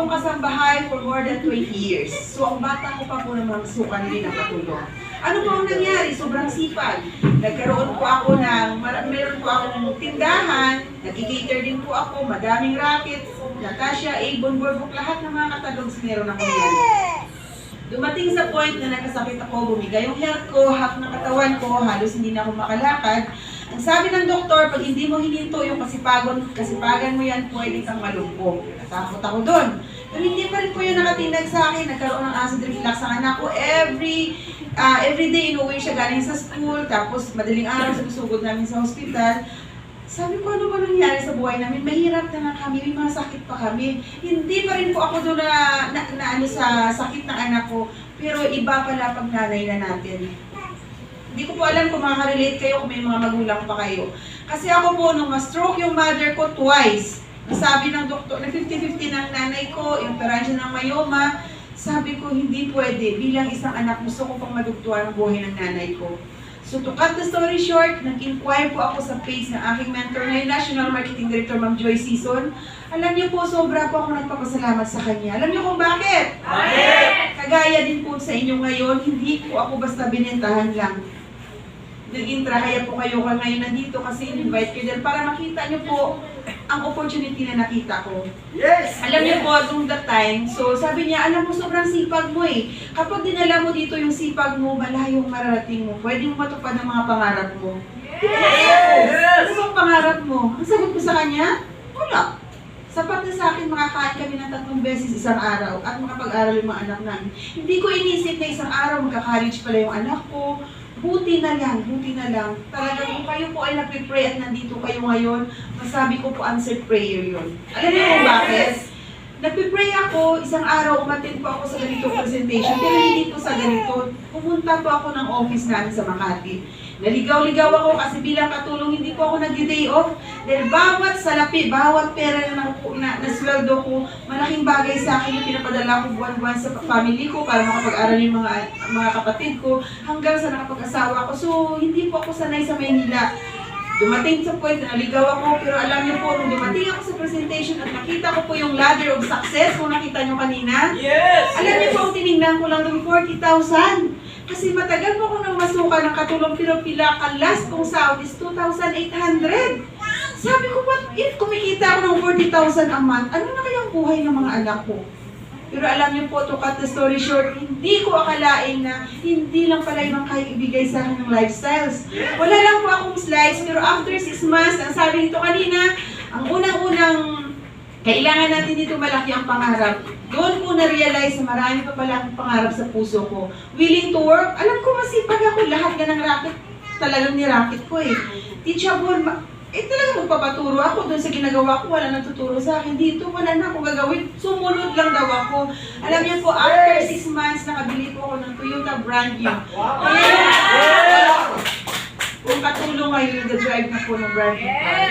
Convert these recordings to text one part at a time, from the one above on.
akong kasambahay for more than 20 years. So ang bata ko pa po namang sukan din ang katulong. Ano po ang nangyari? Sobrang sipag. Nagkaroon po ako ng, meron po akong tindahan, nag-cater din po ako, madaming rackets, Natasha, Avon, Borbok, lahat ng mga katalogs meron ako yan. Dumating sa point na nagkasakit ako, bumigay yung health ko, half ng katawan ko, halos hindi na ako makalakad. Ang sabi ng doktor, pag hindi mo hininto yung kasipagan, kasipagan mo yan, pwede kang malumpo. Natakot ako doon. Pero hindi pa rin po yun nakatinag sa akin. Nagkaroon ng acid reflux ang anak ko. Every, ah, every day inuwi siya galing sa school. Tapos madaling araw sa sugod namin sa hospital. Sabi ko, ano ba nangyari sa buhay namin? Mahirap na nga kami, may mga sakit pa kami. Hindi pa rin po ako doon na, na, na ano sa sakit ng anak ko. Pero iba pala pag nanay na natin. Hindi ko po alam kung makaka-relate kayo kung may mga magulang pa kayo. Kasi ako po, nung ma-stroke yung mother ko twice, sabi ng doktor, na 50-50 ng nanay ko, yung operasyon ng myoma, sabi ko, hindi pwede. Bilang isang anak, gusto ko pang madugtuan ang buhay ng nanay ko. So to cut the story short, nag-inquire po ako sa page ng aking mentor na National Marketing Director, Ma'am Joy Season. Alam niyo po, sobra po ako nagpapasalamat sa kanya. Alam niyo kung bakit? Kagaya din po sa inyo ngayon, hindi po ako basta binentahan lang. Nag-intrahaya po kayo ka ngayon nandito kasi in-invite kayo dahil para makita niyo po ang opportunity na nakita ko. Yes! Alam niyo po, during that time, so sabi niya, alam mo, sobrang sipag mo eh. Kapag dinala mo dito yung sipag mo, malayo ang mararating mo. Pwede mo matupad ang mga pangarap mo. Yes! Ano bang pangarap mo? Ang sagot ko sa kanya, wala. Sapat na sa akin, makakain kami ng tatlong beses isang araw at makapag-aral yung mga anak namin. Hindi ko inisip na isang araw magka-college pala yung anak ko. Buti na lang, buti na lang. Talaga kung kayo po ay nagpe-pray at nandito kayo ngayon, masabi ko po answered prayer yun. Alam niyo kung bakit? Nagpe-pray ako, isang araw umatin po ako sa ganitong presentation, pero hindi po sa ganito. Pumunta po ako ng office namin sa Makati. Naligaw-ligaw ako kasi bilang katulong hindi po ako nag-day off. Dahil bawat salapi, bawat pera na, na, na sweldo ko, malaking bagay sa akin yung pinapadala ko buwan-buwan sa family ko para makapag-aral yung mga, mga kapatid ko hanggang sa nakapag-asawa ko. So, hindi po ako sanay sa Maynila. Dumating sa point na naligaw ako, pero alam niyo po, nung dumating ako sa presentation at nakita ko po yung ladder of success, kung nakita niyo kanina, Yes! alam niyo po, tinignan ko lang ng 40,000. Kasi matagal po ako nang masuka ng katulong pila-pila. Ang last kong sahod is 2,800. Sabi ko, what if kumikita ako ng 40,000 a month, ano na kayang buhay ng mga anak ko? Pero alam niyo po, to cut the story short, hindi ko akalain na hindi lang pala yung kaya ibigay sa akin ng lifestyles. Wala lang po akong slides, pero after 6 months, ang sabi nito kanina, ang unang-unang kailangan natin dito malaki ang pangarap. Doon ko na-realize na marami pa pala akong pangarap sa puso ko. Willing to work, alam ko masipag ako, lahat ka ng racket, talagang ni-racket ko eh. Teachable, ma- eh talagang magpapaturo ako doon sa ginagawa ko, wala nagtuturo sa akin. Dito, wala na akong gagawin. Sumunod lang daw ako. Alam niyo po, after 6 months, nakabili po ako ng Toyota brand new. Wow! Kung katulong ngayon, nag-drive na po ng brand new car.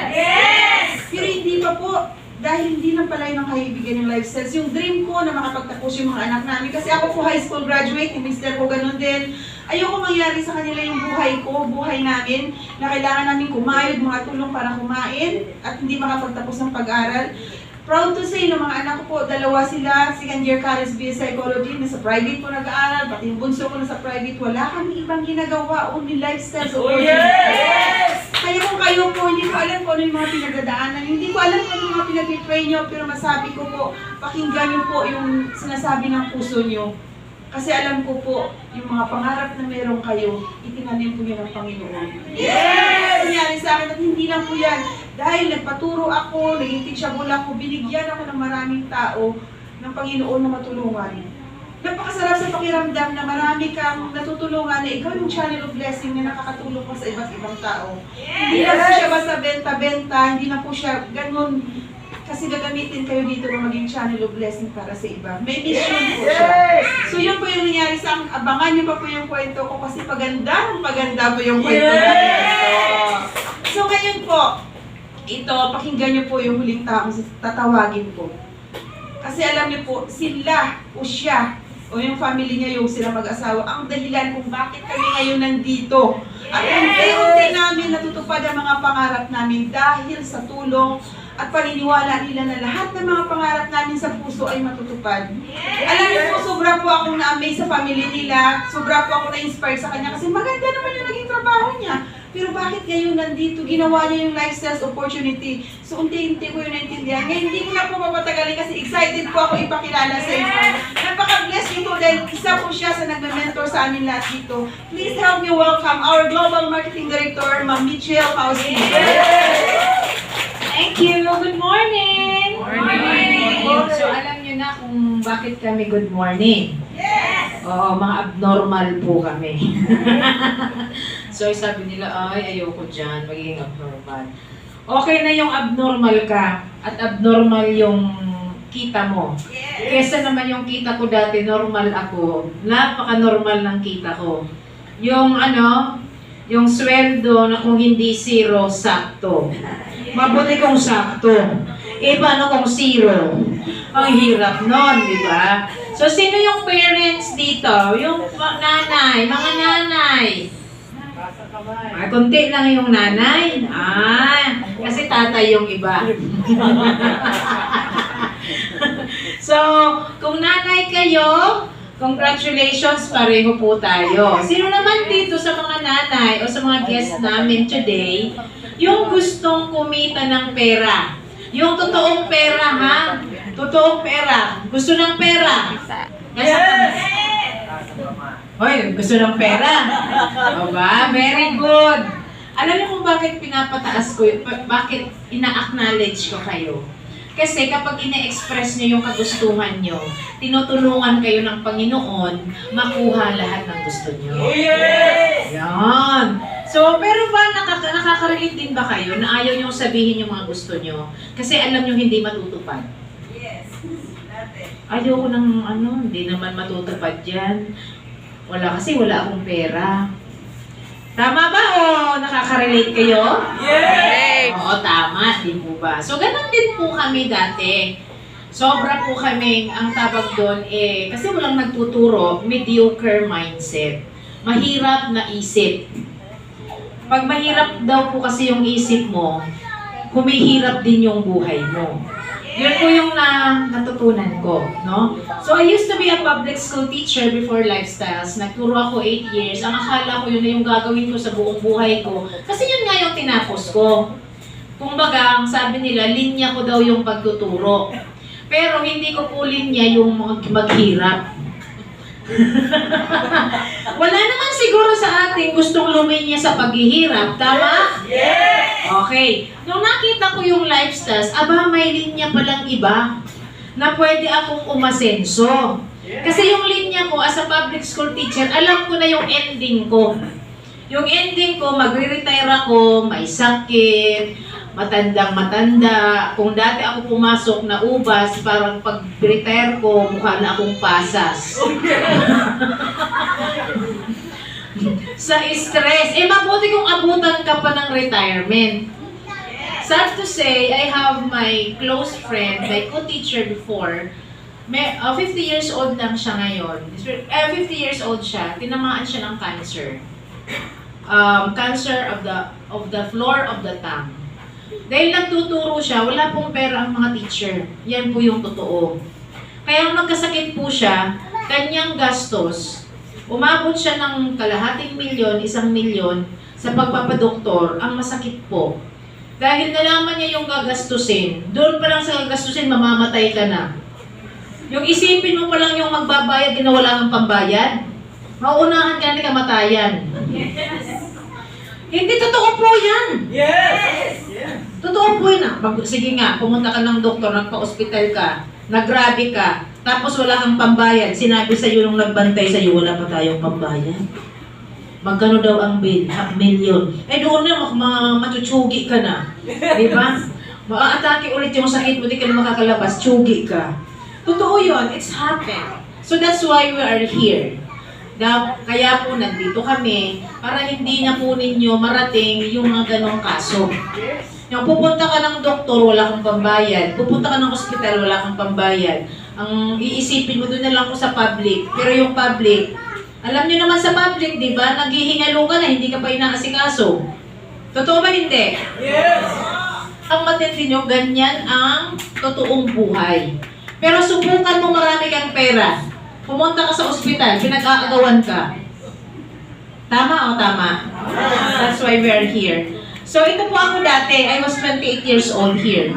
Pero hindi pa po, dahil hindi lang pala yun ang kaibigyan ng lifestyles. Yung dream ko na makapagtapos yung mga anak namin. Kasi ako po high school graduate, yung mister ko ganun din. Ayoko mangyari sa kanila yung buhay ko, buhay namin, na kailangan namin kumayod, mga tulong para kumain, at hindi makapagtapos ng pag-aral. Proud to say na mga anak ko po, dalawa sila, second year college BS Psychology, nasa private po nag-aaral, pati yung bunso ko nasa private, wala kami ibang ginagawa, only lifestyles. Oh, yes! Kaya kung kayo po, hindi ko alam kung ano yung mga pinagdadaanan, hindi ko alam kung ano yung mga pinag-pray nyo, pero masabi ko po, pakinggan nyo po yung sinasabi ng puso nyo. Kasi alam ko po, yung mga pangarap na meron kayo, itinanim po yun ng Panginoon. Yes! Nangyari sa akin at hindi lang po yan. Dahil nagpaturo ako, naging teachable ako, binigyan ako ng maraming tao ng Panginoon na matulungan. Napakasarap sa pakiramdam na marami kang natutulungan na ikaw yung channel of blessing na nakakatulong pa sa iba't ibang tao. Hindi na po siya basta benta-benta, hindi na po siya ganun kasi gagamitin kayo dito na maging channel of blessing para sa iba. May mission po siya. Yes! So yun po yung nangyari sa akin. Abangan niyo pa po yung kwento ko kasi paganda ng paganda po yung kwento namin. So ngayon po, ito, pakinggan niyo po yung huling taong tatawagin ko. Kasi alam niyo po, sila o siya o yung family niya, yung sila mag-asawa, ang dahilan kung bakit kami ngayon nandito. At unti-unti namin natutupad ang mga pangarap namin dahil sa tulong at paniniwala nila na lahat ng mga pangarap namin sa puso ay matutupad. Alam niyo po, sobra po akong na-amaze sa family nila, sobra po ako na-inspire sa kanya kasi maganda naman yung naging trabaho niya. Pero bakit ngayon nandito, ginawa niya yung lifestyles opportunity. So, unti-unti ko yung naintindihan. Ngayon, hindi ko na po mapatagalin kasi excited po ako ipakilala sa inyo. Napaka-bless nito dahil isa po siya sa nagme-mentor sa amin lahat dito. Please help me welcome our Global Marketing Director, Ma'am Michelle Faustino. Thank you. Good morning. Morning. So alam niyo na kung bakit kami good morning. Yes. Oo, mga abnormal po kami. so sabi nila, ay ayoko dyan, magiging abnormal. Okay na yung abnormal ka at abnormal yung kita mo. Kesa naman yung kita ko dati, normal ako. Napaka-normal ng kita ko. Yung ano, yung sweldo na kung hindi zero, sakto. Mabuti kung sakto. Eh, paano kung zero? Ang hirap nun, di ba? So, sino yung parents dito? Yung nanay, mga nanay. Ah, kunti lang yung nanay. Ah, kasi tatay yung iba. so, kung nanay kayo, congratulations, pareho po tayo. Sino naman dito sa mga nanay o sa mga guests namin today, yung gustong kumita ng pera? Yung totoong pera, ha? Totoong pera. Gusto ng pera. Yes! Hoy, gusto ng pera. O? Very good. Alam niyo kung bakit pinapataas ko, bakit ina-acknowledge ko kayo? Kasi kapag ina-express niyo yung kagustuhan niyo, tinutulungan kayo ng Panginoon makuha lahat ng gusto niyo. Yes! Yan. So, pero ba nakaka nakaka-relate din ba kayo na ayaw niyong sabihin yung mga gusto niyo? Kasi alam niyo hindi matutupad. Yes. Ayoko ng ano, hindi naman matutupad yan. Wala kasi wala akong pera. Tama ba o nakaka-relate kayo? Yes! Oo, tama. Di po ba? So, ganun din po kami dati. Sobra po kami, ang tawag doon eh, kasi walang nagtuturo, mediocre mindset. Mahirap na isip. Pag mahirap daw po kasi yung isip mo, humihirap din yung buhay mo. Yun po yung na, natutunan ko, no? So, I used to be a public school teacher before Lifestyles. Nagturo ako 8 years. Ang akala ko yun na yung gagawin ko sa buong buhay ko. Kasi yun nga yung tinapos ko. Kumbaga, ang sabi nila, linya ko daw yung pagtuturo. Pero hindi ko po linya yung mag- maghirap. Wala naman siguro sa ating gustong luminya sa paghihirap, tama? Yes! Okay. Nung nakita ko yung lifestyles, aba, may linya palang iba na pwede akong umasenso. Kasi yung linya ko as a public school teacher, alam ko na yung ending ko. Yung ending ko, magre-retire ako, may sakit, matandang matanda. Kung dati ako pumasok na ubas, parang pag-retire ko, mukha na akong pasas. sa stress. Eh, mabuti kung abutan ka pa ng retirement. Sad to say, I have my close friend, my co-teacher before. May, uh, 50 years old lang siya ngayon. Eh, 50 years old siya. Tinamaan siya ng cancer. Um, cancer of the of the floor of the tongue. Dahil nagtuturo siya, wala pong pera ang mga teacher. Yan po yung totoo. Kaya magkasakit po siya, kanyang gastos, umabot siya ng kalahating milyon, isang milyon, sa pagpapadoktor, ang masakit po. Dahil nalaman niya yung gagastusin, doon pa lang sa gagastusin, mamamatay ka na. Yung isipin mo pa lang yung magbabayad, ginawala kang pambayad, mauunahan ka ng kamatayan. Hindi totoo po yan. Yes! Totoo po yun ah. Mag- sige nga, pumunta ka ng doktor, nagpa-hospital ka, nagrabe ka, tapos wala kang pambayad. Sinabi sa iyo nung nagbantay sa iyo, wala pa tayong pambayad. Magkano daw ang bill? Half million. Eh doon na, mak- ma- machuchugi ka na. Di ba? Maa-atake ulit yung sakit mo, di ka na makakalabas, chugi ka. Totoo yun, it's happened. So that's why we are here. Kaya po nandito kami para hindi na po ninyo marating yung mga ganong kaso. Yung pupunta ka ng doktor, wala kang pambayad. Pupunta ka ng ospital, wala kang pambayad. Ang iisipin mo doon na lang ko sa public. Pero yung public, alam niyo naman sa public, di ba? Naghihingalo ka na, hindi ka pa inaasikaso. Totoo ba hindi? Yes! ang matindi nyo, ganyan ang totoong buhay. Pero subukan mo marami kang pera. Pumunta ka sa ospital, pinag-aagawan ka. Tama o tama? That's why we're here. So ito po ako dati, I was 28 years old here.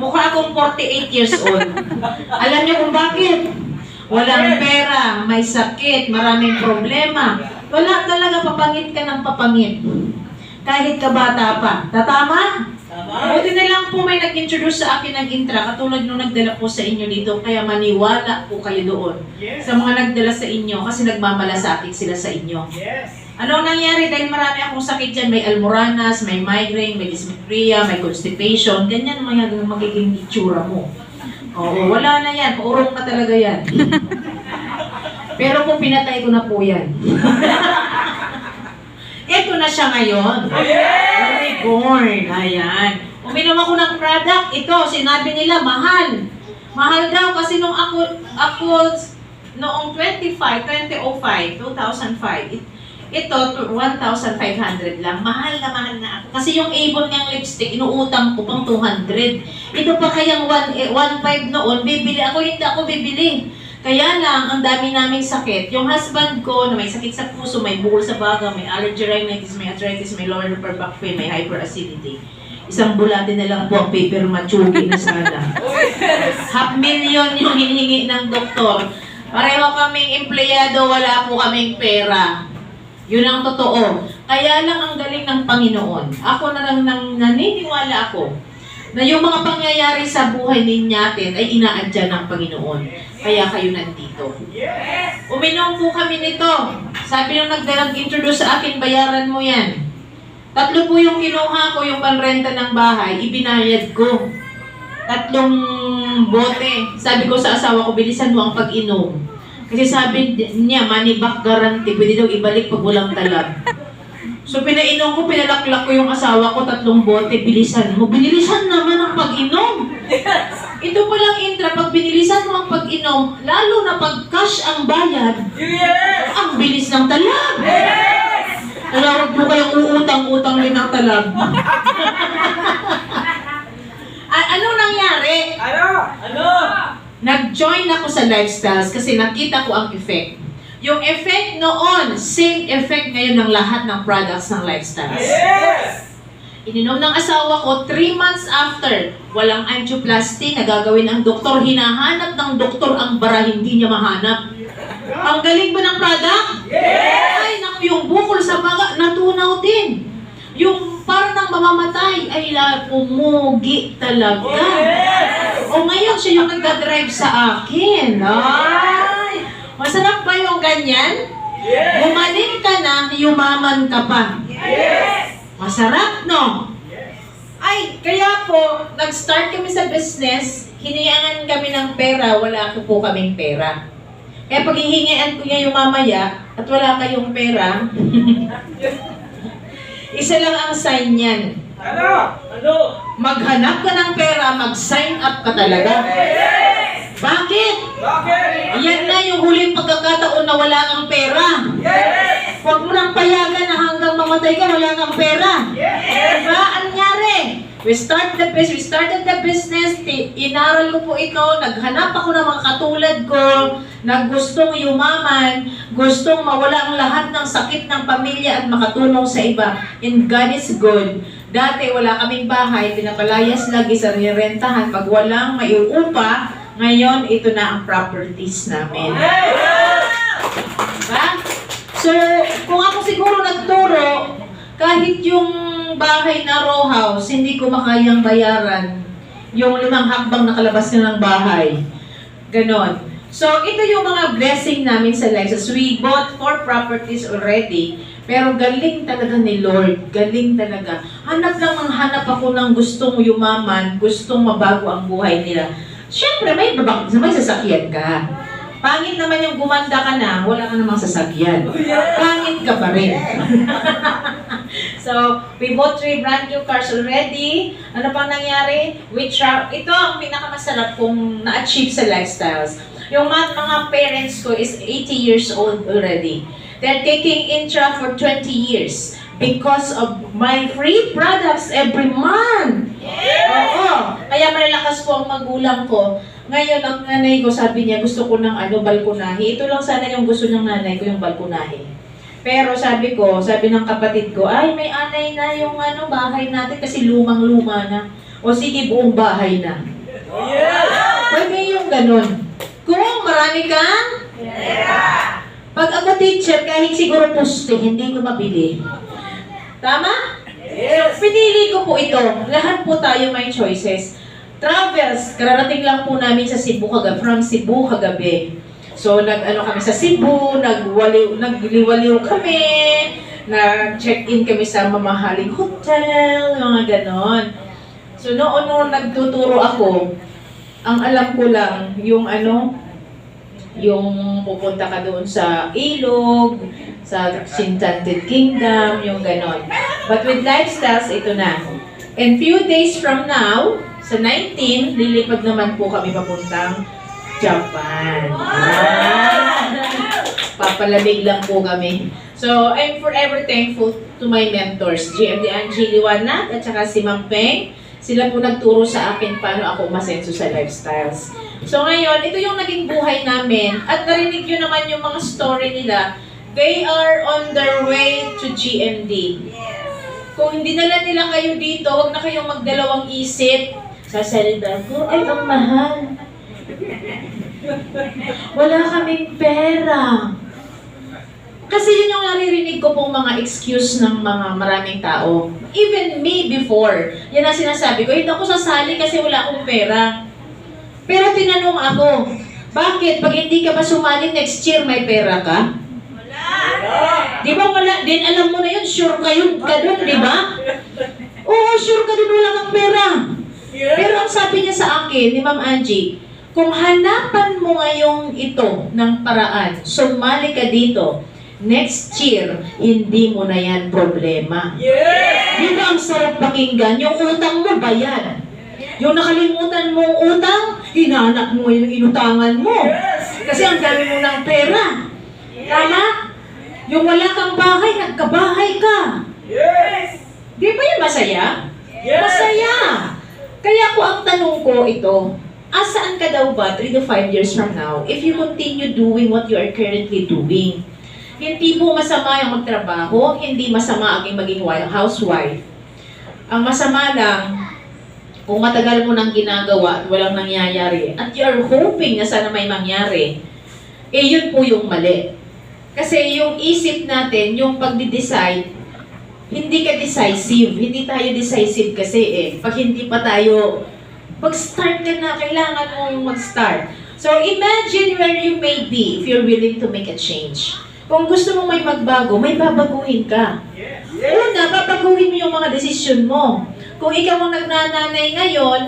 Mukha akong 48 years old. Alam niyo kung bakit? Walang pera, may sakit, maraming problema. Wala talaga papangit ka ng papangit. Kahit kabata pa. Tatama? Buti na lang po may nag-introduce sa akin ng intra, katulad nung nagdala po sa inyo dito, kaya maniwala po kayo doon sa mga nagdala sa inyo kasi nagmamalasakit sila sa inyo. Ano ang nangyari? Dahil marami akong sakit dyan, may almoranas, may migraine, may dysmenorrhea, may constipation, ganyan ang mga magiging itsura mo. Oo, wala na yan. Paurong ka talaga yan. Pero kung pinatay ko na po yan. Ito na siya ngayon. Reborn. Ayan. Uminom ako ng product. Ito, sinabi nila, mahal. Mahal daw kasi nung ako, ako noong 25, 2005, 2005, it, ito, 1,500 lang. Mahal na mahal na ako. Kasi yung Avon niyang lipstick, inuutang ko pang 200. Ito pa kayang 1, eh, 1,500 noon, bibili ako, hindi ako bibili. Kaya lang, ang dami naming sakit. Yung husband ko, na may sakit sa puso, may bukol sa baga, may allergy rhinitis, may arthritis, may lower upper back pain, may hyperacidity. Isang bulate na lang po ang paper matsugi na sana. Half million yung hinihingi ng doktor. Pareho kaming empleyado, wala po kaming pera. Yun ang totoo. Kaya lang ang galing ng Panginoon. Ako na lang nang naniniwala ako na yung mga pangyayari sa buhay ninyatin ay inaadya ng Panginoon. Kaya kayo nandito. Uminom po kami nito. Sabi nung nagdalag-introduce sa akin, bayaran mo yan. Tatlo po yung kinuha ko, yung panrenta ng bahay, ibinayad ko. Tatlong bote. Sabi ko sa asawa ko, bilisan mo ang pag-inom. Kasi sabi niya, money back guarantee, pwede daw ibalik pag walang talab. So pinainom ko, pinalaklak ko yung asawa ko, tatlong bote, bilisan mo. Binilisan naman ang pag-inom. Ito palang intra, pag binilisan mo ang pag-inom, lalo na pag cash ang bayad, ang bilis ng talab. Kaya huwag mo kayong uutang-utang din ng talab. A- anong nangyari? Nag-join ako sa lifestyles kasi nakita ko ang effect. Yung effect noon, same effect ngayon ng lahat ng products ng lifestyles. Ininom ng asawa ko, 3 months after, walang angioplasty na gagawin ang doktor. Hinahanap ng doktor ang bara, hindi niya mahanap. Ang galing ba ng product? Ay, naku, yung bukol sa baga, natunaw din. Yung parang nang mamamatay, ay pumugi talaga. O ngayon, siya yung nagdadrive sa akin. Ay, masarap ba yung ganyan? Gumaling ka na, yumaman ka pa. Masarap, no? Ay, kaya po, nag-start kami sa business, hiniyangan kami ng pera, wala ko po kaming pera. Kaya pag hihingian ko niya yung mamaya, at wala kayong pera, isa lang ang sign niyan. Maghanap ka ng pera, mag-sign up ka talaga. Bakit? Yan na yung huling pagkakataon na wala kang pera. Huwag mo nang payagan na hanggang mamatay ka, wala kang pera. Diba? Anong nangyari? We start the business, we started the business, inaral ko po ito, naghanap ako ng mga katulad ko, na gustong yumaman, gustong mawala ang lahat ng sakit ng pamilya at makatulong sa iba. And God is good. Dati wala kaming bahay, pinapalayas lagi sa rentahan. Pag walang maiuupa, ngayon ito na ang properties namin. Diba? So, kung ako siguro nagturo, kahit yung bahay na row house, hindi ko makayang bayaran yung limang hakbang nakalabas na ng bahay. Ganon. So, ito yung mga blessing namin sa Lexus. We bought four properties already, pero galing talaga ni Lord. Galing talaga. Hanap lang ang hanap ako ng gustong yumaman, gustong mabago ang buhay nila. Siyempre, may babak, may sasakyan ka. Pangit naman yung gumanda ka na, wala ka namang sasakyan. Pangit ka pa rin. so, we bought three brand new cars already. Ano pang nangyari? We tra- Ito ang pinakamasarap kong na-achieve sa lifestyles. Yung mga, mga parents ko is 80 years old already. They're taking intra for 20 years. because of my free products every month. Oo. Kaya malalakas po ang magulang ko. Ngayon, ang nanay ko sabi niya, gusto ko ng ano, balkonahe. Ito lang sana yung gusto ng nanay ko, yung balkonahe. Pero sabi ko, sabi ng kapatid ko, ay may anay na yung ano, bahay natin kasi lumang-luma na. O sige, buong bahay na. Pwede yung ganun. Kung marami kang pag ako teacher, kahit siguro poste, hindi ko mabili. Tama? So, pinili ko po ito. Lahat po tayo may choices. Travels, kararating lang po namin sa Cebu kagabi, from Cebu kagabi. So, nag-ano kami sa Cebu, nagwaliw, nagliwaliw kami, nag-check-in kami sa mamahaling hotel, mga ganon. So, noon nung nagtuturo ako, ang alam ko lang, yung ano, yung pupunta ka doon sa ilog, sa Enchanted Kingdom, yung ganon. But with lifestyles, ito na. And few days from now, sa 19, lilipad naman po kami papuntang Japan. Papalamig lang po kami. So, I'm forever thankful to my mentors, GMD Angie Liwanag at saka si Ma'am Peng. Sila po nagturo sa akin paano ako masenso sa lifestyles. So ngayon, ito yung naging buhay namin at narinig nyo naman yung mga story nila. They are on their way to GMD. Kung hindi nala nila kayo dito, wag na kayong magdalawang isip. Sasalita ko, ay ang mahal. Wala kaming pera. Kasi yun yung naririnig ko pong mga excuse ng mga maraming tao. Even me before. Yan ang sinasabi ko, hindi ako sasali kasi wala akong pera. Pero tinanong ako, bakit? Pag hindi ka ba sumali next year, may pera ka? Di ba wala? Din alam mo na yun, sure ka yun ka dun, di ba? Oo, sure ka dun wala kang pera. Pero ang sabi niya sa akin, ni Ma'am Angie, kung hanapan mo ngayong ito ng paraan, sumali ka dito, next year, hindi mo na yan problema. Di ba ang sarap pakinggan? Yung utang mo, bayad. Yung nakalimutan mong utang, hinahanap mo yung inutangan mo. Kasi ang dami mo ng pera. Tama? Yung wala kang bahay, nagkabahay ka. Di ba yun masaya? Masaya. Kaya ko ang tanong ko ito, asaan ka daw ba 3 to 5 years from now if you continue doing what you are currently doing? Hindi po masama yung magtrabaho, hindi masama ang maging wi- housewife. Ang masama lang, kung matagal mo nang ginagawa at walang nangyayari, at you are hoping na sana may mangyari, eh yun po yung mali. Kasi yung isip natin, yung pagdi-decide, hindi ka decisive. Hindi tayo decisive kasi eh. Pag hindi pa tayo, mag-start ka na, kailangan mong mag-start. So imagine where you may be if you're willing to make a change. Kung gusto mong may magbago, may babaguhin ka. Una, babaguhin mo yung mga desisyon mo. Kung ikaw ang nagnananay ngayon,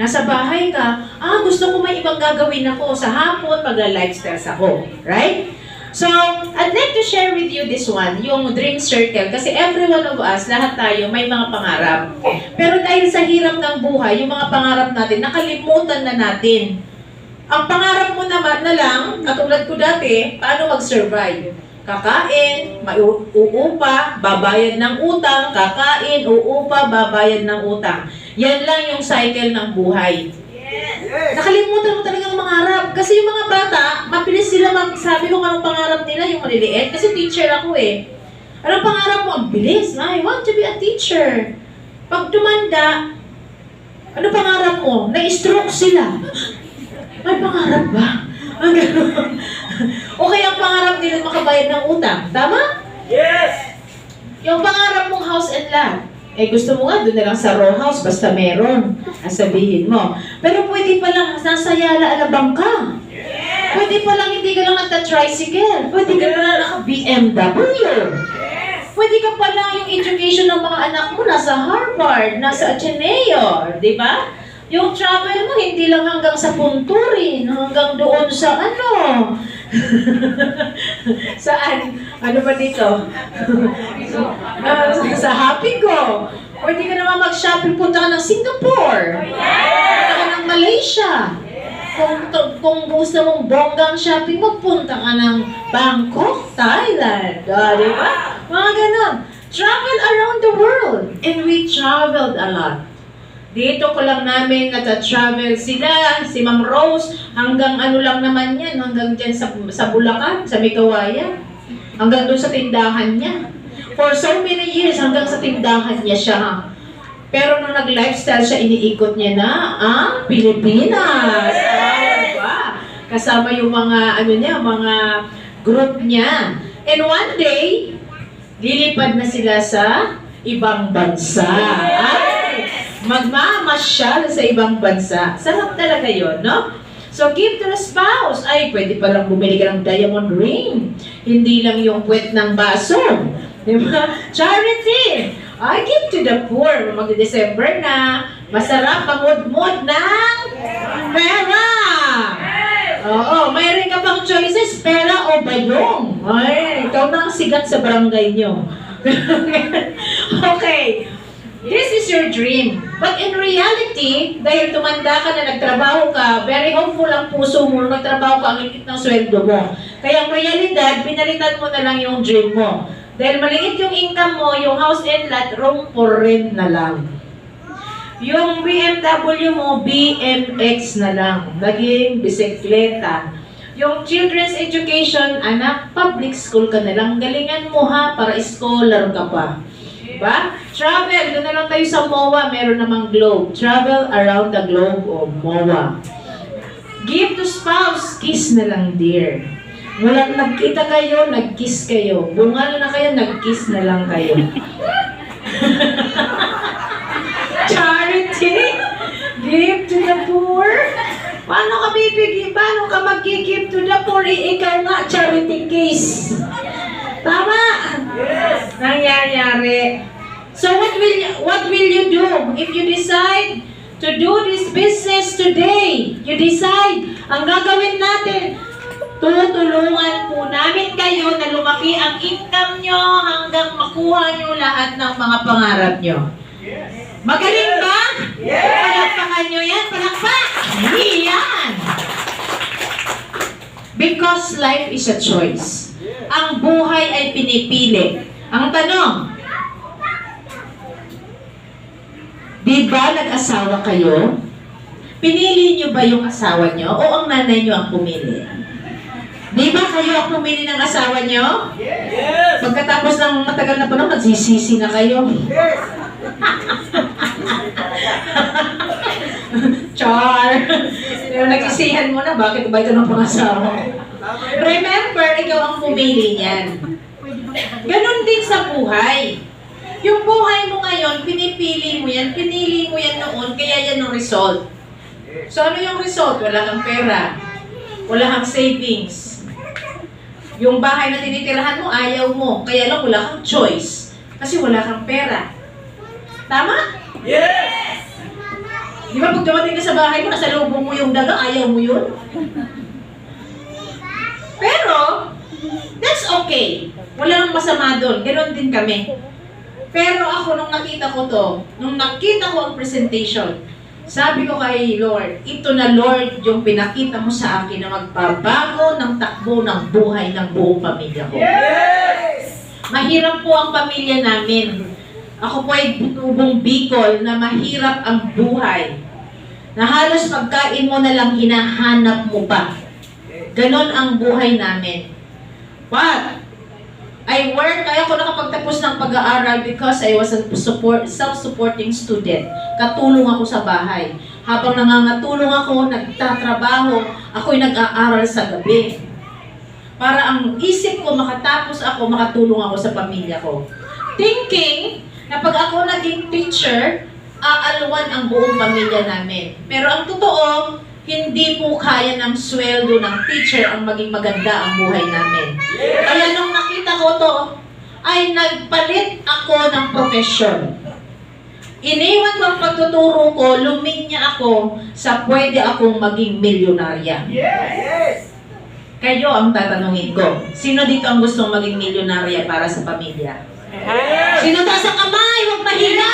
nasa bahay ka, ah, gusto ko may ibang gagawin ako sa hapon, magla-lifestyles ako. Right? So, I'd like to share with you this one, yung dream circle. Kasi every one of us, lahat tayo, may mga pangarap. Pero dahil sa hirap ng buhay, yung mga pangarap natin, nakalimutan na natin. Ang pangarap mo naman na lang, katulad ko dati, paano mag-survive? Kakain, mauupa, babayad ng utang, kakain, uupa, babayad ng utang. Yan lang yung cycle ng buhay. Nakalimutan mo talagang mangarap. Kasi yung mga bata, mabilis sila magsabi kung anong pangarap nila, yung maliliit. Kasi teacher ako eh. Anong pangarap mo? Ang bilis. I want to be a teacher. Pag tumanda, ano pangarap mo? Na-stroke sila. May pangarap ba? Ang gano'n. o kaya ang pangarap nila makabayad ng utang. Tama? Yung pangarap mong house and land, eh gusto mo nga doon na lang sa row house, basta meron. Ang sabihin mo. Pero pwede pa lang nasa Yala Alabang ka. Pwede pa lang hindi ka lang nagta-tricycle. Pwede ka pa lang naka-BMW. Pwede ka pa lang yung education ng mga anak mo nasa Harvard, nasa Ateneo, di ba? Yung travel mo, hindi lang hanggang sa Punturin, hanggang doon sa ano. Saan? Ano ba dito? Ah, sa Happy Go. Pwede ka naman mag-shopping, punta ka ng Singapore. Punta ka ng Malaysia. Kung, kung gusto mong bonggang shopping, magpunta ka ng Bangkok, Thailand. Ah, di ba? Mga ganon. travel around the world. And we traveled a lot. Dito ko lang namin nata-travel sila, si Ma'am Rose, hanggang ano lang naman yan, hanggang dyan sa, sa Bulacan, sa Mikawayan. Hanggang doon sa tindahan niya. For so many years, hanggang sa tindahan niya siya. Pero nung nag-lifestyle siya, iniikot niya na ang Pilipinas. Ah? Kasama yung mga, ano niya, mga group niya. And one day, lilipad na sila sa ibang bansa. Ay, magmamasyal sa ibang bansa. Sarap talaga yon, no? So, give to the spouse. Ay, pwede palang bumili ka ng diamond ring. Hindi lang yung puwet ng baso. Di ba? Charity. I give to the poor. Mag-December na. Masarap pamud-mud ng pera. Oo, mayroon ka pang choices, pera o bayong. Ay, ikaw na ang sigat sa barangay nyo. okay. This is your dream. But in reality, dahil tumanda ka na nagtrabaho ka, very hopeful ang puso mo, nagtrabaho ka, ang liit ng sweldo mo. Kaya ang realidad, pinalitan mo na lang yung dream mo. Dahil maliit yung income mo, yung house and lot, room for rent na lang. Yung BMW mo, BMX na lang. Naging bisikleta. Yung children's education, anak, public school ka na lang. Galingan mo ha, para scholar ka pa. Diba? Travel, doon na lang tayo sa MOA, meron namang globe. Travel around the globe o MOA. Give to spouse, kiss na lang dear. Mula nagkita kayo, nag-kiss kayo. Bungal na kayo, nag-kiss na lang kayo. Charity? Give to the poor? Paano ka bibigyan? Paano ka mag-give to the poor? Eh, ikaw nga, charity case. Tama? Yes. Nangyayari. So what will you, what will you do if you decide to do this business today? You decide, ang gagawin natin, tutulungan po namin kayo na lumaki ang income nyo hanggang makuha nyo lahat ng mga pangarap nyo. Magaling ba? Yes! Palakpakan nyo yan, palakpak! Yan! Because life is a choice. Ang buhay ay pinipili. Ang tanong, di ba nag-asawa kayo? Pinili nyo ba yung asawa nyo o ang nanay nyo ang pumili? Di ba kayo ang pumili ng asawa nyo? Yes! Pagkatapos ng matagal na panahon, nagsisisi na kayo. Char! Nagsisihan mo na, bakit ba ito ng pangasawa? Remember, ikaw ang pumili niyan. Ganon din sa buhay. Yung buhay mo ngayon, pinipili mo yan, pinili mo yan noon, kaya yan ang result. So ano yung result? Wala kang pera. Wala kang savings. Yung bahay na tinitirahan mo, ayaw mo. Kaya lang wala kang choice. Kasi wala kang pera. Tama? Yes! Di ba pag dumating ka sa bahay mo, nasa lubong mo yung daga, ayaw mo yun? Pero, that's okay. Wala nang masama doon. Ganon din kami. Pero ako, nung nakita ko to, nung nakita ko ang presentation, sabi ko kay Lord, ito na Lord yung pinakita mo sa akin na magbabago ng takbo ng buhay ng buong pamilya ko. Yes! Mahirap po ang pamilya namin. Ako po ay tubong Bicol na mahirap ang buhay. Na halos pagkain mo na lang hinahanap mo pa. Ganon ang buhay namin. But, I work, kaya ako nakapagtapos ng pag-aaral because I was a support, self-supporting student. Katulong ako sa bahay. Habang nangangatulong ako, nagtatrabaho, ako'y nag-aaral sa gabi. Para ang isip ko makatapos ako, makatulong ako sa pamilya ko. Thinking na pag ako naging teacher, aalwan ang buong pamilya namin. Pero ang totoo, hindi po kaya ng sweldo ng teacher ang maging maganda ang buhay namin. Kaya nung nakita ko to, ay nagpalit ako ng profesyon. Iniwan ko ang pagtuturo ko, luminya ako sa pwede akong maging milyonarya. Yes! Kayo ang tatanungin ko. Sino dito ang gustong maging milyonarya para sa pamilya? Sino taas ang kamay? Huwag mahiya!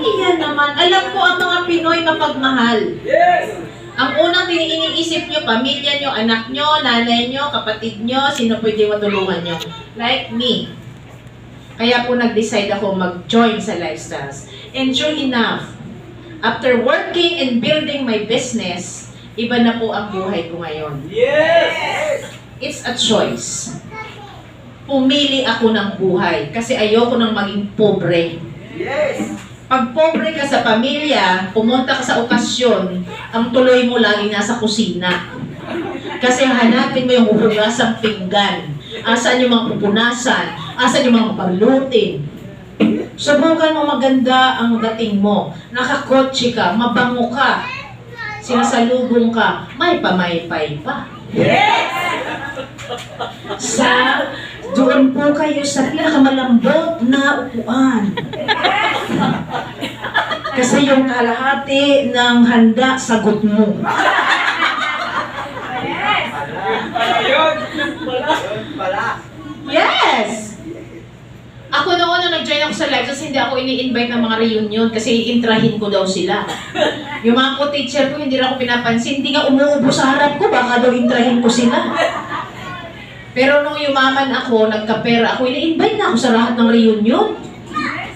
Iyan naman. Alam ko ang mga Pinoy mapagmahal. Yes! Ang unang iniisip nyo, pamilya nyo, anak nyo, nanay nyo, kapatid nyo, sino pwede matulungan nyo. Like me. Kaya po nag-decide ako mag-join sa Lifestyles. And sure enough, after working and building my business, iba na po ang buhay ko ngayon. Yes! It's a choice. Pumili ako ng buhay kasi ayoko nang maging pobre. Yes! Pag pobre ka sa pamilya, pumunta ka sa okasyon, ang tuloy mo lagi nasa kusina. Kasi hanapin mo yung huhugasang pinggan. Asan yung mga pupunasan? Asan yung mga paglutin? Subukan mo maganda ang dating mo. Nakakotse ka, mabango ka. Sinasalubong ka, may pamaypay pa. Sa doon po kayo sa pinakamalambot na upuan. Kasi yung kalahati ng handa, sagot mo. Yes! Ako noon nung nag-join ako sa live, kasi hindi ako ini-invite ng mga reunion kasi intrahin ko daw sila. Yung mga co-teacher ko, hindi na ako pinapansin. Hindi nga umuubo sa harap ko, baka daw intrahin ko sila. Pero nung yumaman ako, nagkapera ako, ini-invite na ako sa lahat ng reunion.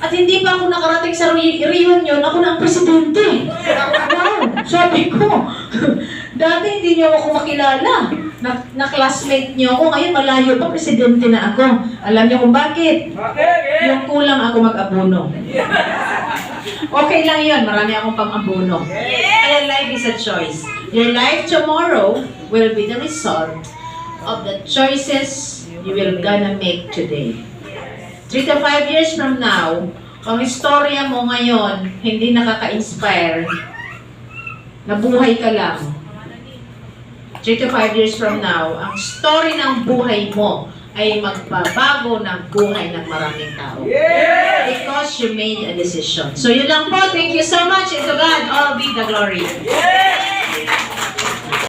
At hindi pa ako nakarating sa re- reunion, ako na ang presidente. Wow! Sabi ko, dati hindi niyo ako makilala. Na, na classmate niyo ako, ngayon malayo pa, presidente na ako. Alam niyo kung bakit? Bakit? Yung kulang ako mag-abono. Okay lang yun, marami akong pang-abono. Kaya life is a choice. Your life tomorrow will be the result of the choices you will gonna make today. Three to five years from now, kung istorya mo ngayon hindi nakaka-inspire, nabuhay ka lang. Three to five years from now, ang story ng buhay mo ay magbabago ng buhay ng maraming tao. Yes! Because you made a decision. So yun lang po. Thank you so much. And to God all be the glory. Yes!